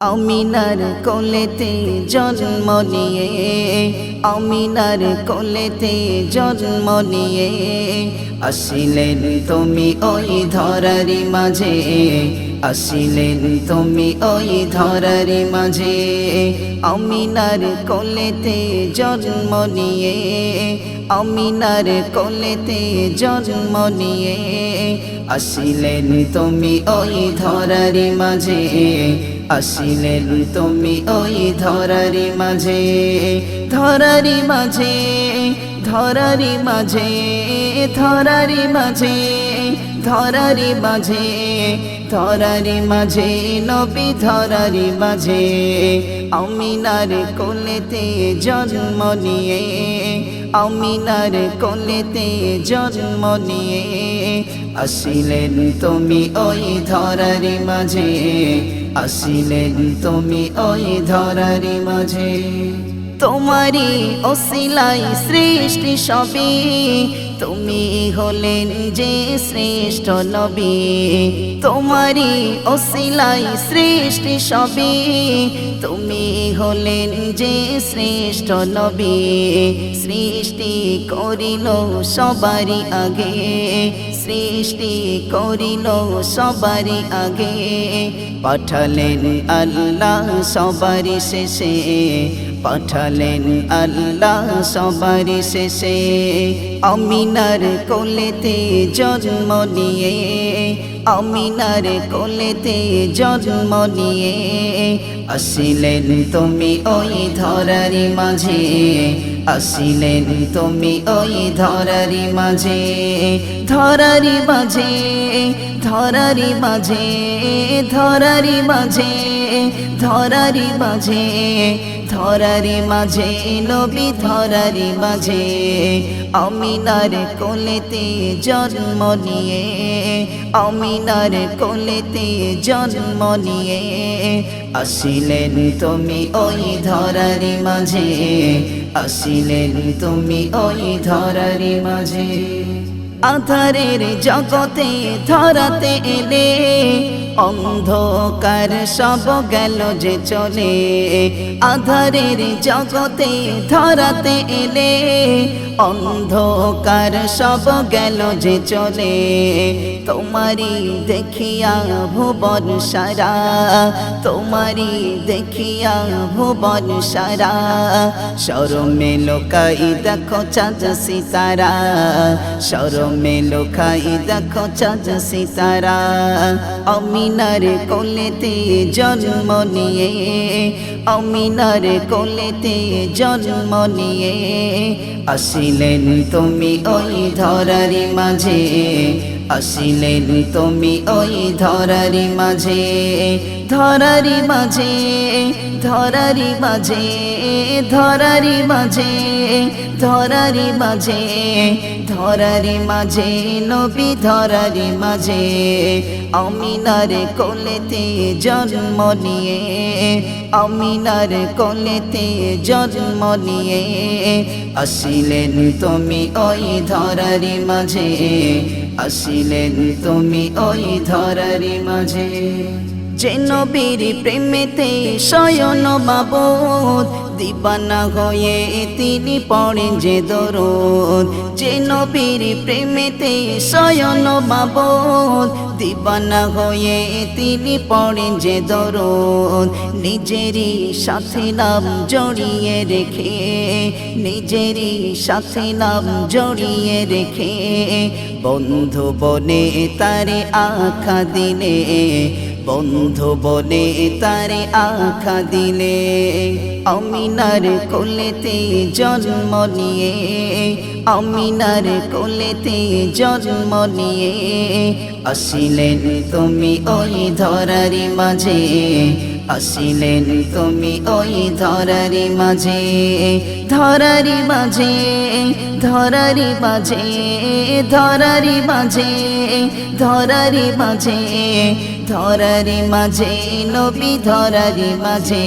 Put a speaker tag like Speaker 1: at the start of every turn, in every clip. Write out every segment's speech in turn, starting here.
Speaker 1: অমিনার কোলেতে জন্ম নিয়ে, অমিনার কোলেতে জন্ম নিয়ে। আসিলেন তুমি ওই ধরারি মাঝে, আসিলেন তুমি ওই ধরারি মাঝে। অমিনার কোলেতে জন্ম নিয়ে, অমিনার কোলেতে জন্ম নিয়ে। আসিলেন তুমি ওই ধরারি মাঝে আসিলেন তুমি ওই ধরারি মাঝে ধরারি মাঝে ধরারি মাঝে ধরারি মাঝে ধরারি মাঝে ধরারি মাঝে, নবী ধরারি মাঝে। অমিনার কোলেতে জন্ম নিয়ে অমিনার কোলেতে জন্ম নিয়ে। আসিলেন তুমি ওই ধরারি মাঝে, আসিলেন তুমি ওই ধরারি মাঝে। তোমারি অসিলাই সৃষ্টি সবই তুমি হলেন যে শ্রেষ্ঠ নবী। তোমারি অসিলাই সৃষ্টি সবই। তুমি হলেন যে শ্রেষ্ঠ নবী। সৃষ্টি করিল সবারই আগে। সৃষ্টি করিল সবারই আগে। পাঠালেন আল্লাহ সবারই শেষে। পাঠালেন আল্লাহ সবারই শেষে। অমিনার কোলেতে জন্ম নিয়ে, অমিনার কোলেতে জন্ম নিয়ে। আসিলেন তুমি ওই ধরারি মাঝে, আসিলেন তুমি ওই ধরারি মাঝে ধরারি মাঝে। ধরারি মাঝে ধরারি মাঝে ধরারি মাঝে ধরারি মাঝে, নবী ধরারি মাঝে অমিনার কোলেতে জন্ম নিয়ে অমিনার কোলেতে জন্ম নিয়ে, আসিলেন তুমি ওই ধরারি মাঝে, আসিলেন তুমি ওই ধরারি মাঝে। আধারের জগতে ধরাতে এলে অন্ধকার সব গেল যে চলে। আধারের জগতে ধরাতে এলে অন্ধকার সব গেল যে চলে। তোমারি দেখিয়া ভুবন সারা তোমারি দেখিয়া ভুবন সারা। সরমে লোকাই দেখো চাঁদ সিতারা সরমে লোকাই দেখো চাঁদ সিতারা অমিনার কোলেতে জন্ম নিয়ে অমিনার কোলেতে জন্ম নিয়ে আসিলেন তুমি ওই ধরারি মাঝে আসিলেন তুমি ওই ধরারি মাঝে ধরারি মাঝে ধরারি মাঝে ধরারি মাঝে ধরারি মাঝে ধরারি মাঝে, নবী ধরারি মাঝে অমিনার কোলেতে জন্ম নিয়ে অমিনার কোলেতে জন্ম নিয়ে, আসিলেন তুমি ওই ধরারি মাঝে, আসিলেন তুমি ওই ধরারি মাঝে। যে নবীর প্রেমেতে শয়ন বাবদ, দিবানা হয়ে তিনি পড়েন যে দরদ। যে নবীর প্রেমেতে শয়ন বাবদ, দিবানা হয়ে তিনি পড়েন যে দরদ। নিজেরই সাথে নাম জড়িয়ে রেখে, নিজেরই সাথে নাম জড়িয়ে রেখে, বন্ধু বনে তারে আখা দিলে বন্ধু বনে তারে আখা দিলে। অমিনার কোলেতে জন্ম নিয়ে। অমিনার কোলেতে জন্ম নিয়ে। আসিলেন তুমি ওই ধরারি মাঝে। আসিলেন তুমি ওই ধরারি মাঝে। ধরারি মাঝে ধরারি মাঝে ধরারি মাঝে। ধরারি মাঝে ধরারি মাঝে, নবী ধরারি মাঝে,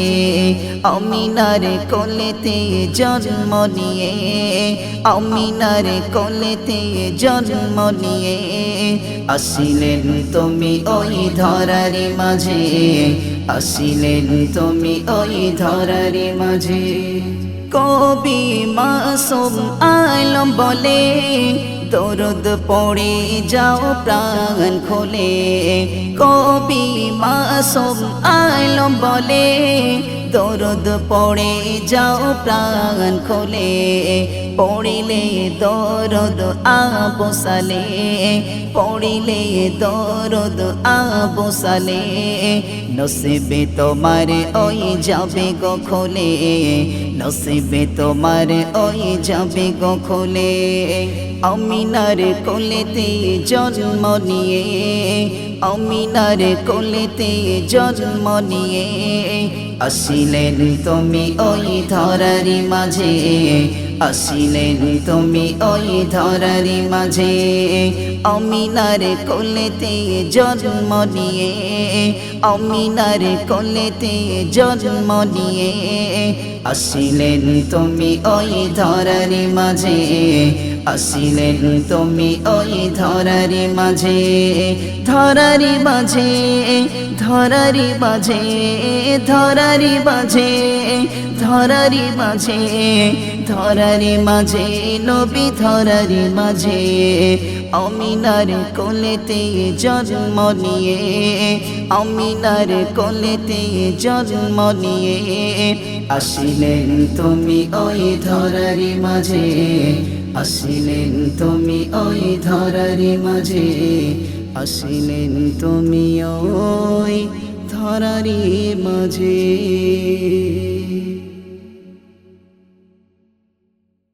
Speaker 1: অমিনার কোলেতে জন্ম নিয়ে, অমিনার কোলেতে জন্ম নিয়ে, আসিলেন তুমি ওই ধরারি মাঝে, আসিলেন তুমি ওই ধরারি মাঝে। কবি মাসুম আলম বলে দরদ পড়ে যাও, প্রাণ খোলে। কবি মাসুম আলম বলে, দরদ পড়ে যাও, প্রাণ খোলে। পড়িলে দরদ আবসালে, পড়িলে দরদ আবসালে। নসিবে তোমার ওই যাবে গো খোলে। নসিবে তোমার ওই যাবে গো খোলে, অমিনার কোলেতে জন্ম নিয়ে, অমিনার কোলেতে জন্ম নিয়ে। আসিলেন তুমি ওই ধরারি মাঝে, আসিলেন তুমি ওই ধরারি মাঝে অমিনার কোলেতে জন্ম নিয়ে অমিনার কোলেতে জন্ম নিয়ে। আসিলেন তুমি ওই ধরারি মাঝে আসিলেন তুমি ওই ধরারি মাঝে ধরারি মাঝে ধরারি মাঝে ধরারি মাঝে ধরারি মাঝে ধরারি মাঝে, নবী ধরারি মাঝে। অমিনার কোলেতে জন্ম নিয়ে, অমিনার কোলেতে জন্ম নিয়ে, আসিলেন তুমি ওই ধরারি মাঝে আসিলেন তুমি ওই ধরারি মাঝে আসিলেন তুমি ওই ধরারি মাঝে।